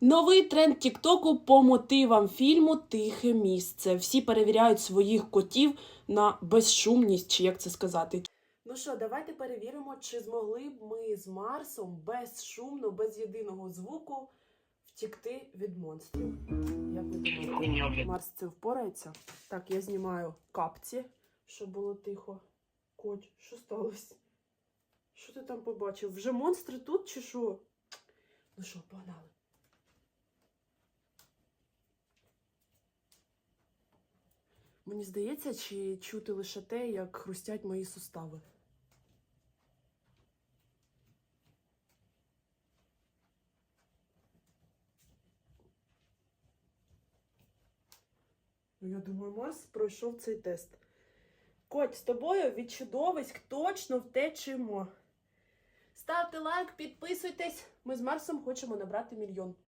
Новий тренд Тіктоку по мотивам фільму Тихе місце. Всі перевіряють своїх котів на безшумність, чи як це сказати. Ну що, давайте перевіримо, чи змогли б ми з Марсом безшумно, без єдиного звуку втікти від монстрів. Як ви думаєте, Марс це впорається? Так, я знімаю капці, щоб було тихо. Коть, що сталося? Що ти там побачив? Вже монстри тут чи що? Ну що, погнали. Мені здається, чи чути лише те, як хрустять мої сустави. Ну, я думаю, Марс пройшов цей тест. Коть, з тобою від чудовиськ точно втечемо. Ставте лайк, підписуйтесь. Ми з Марсом хочемо набрати мільйон.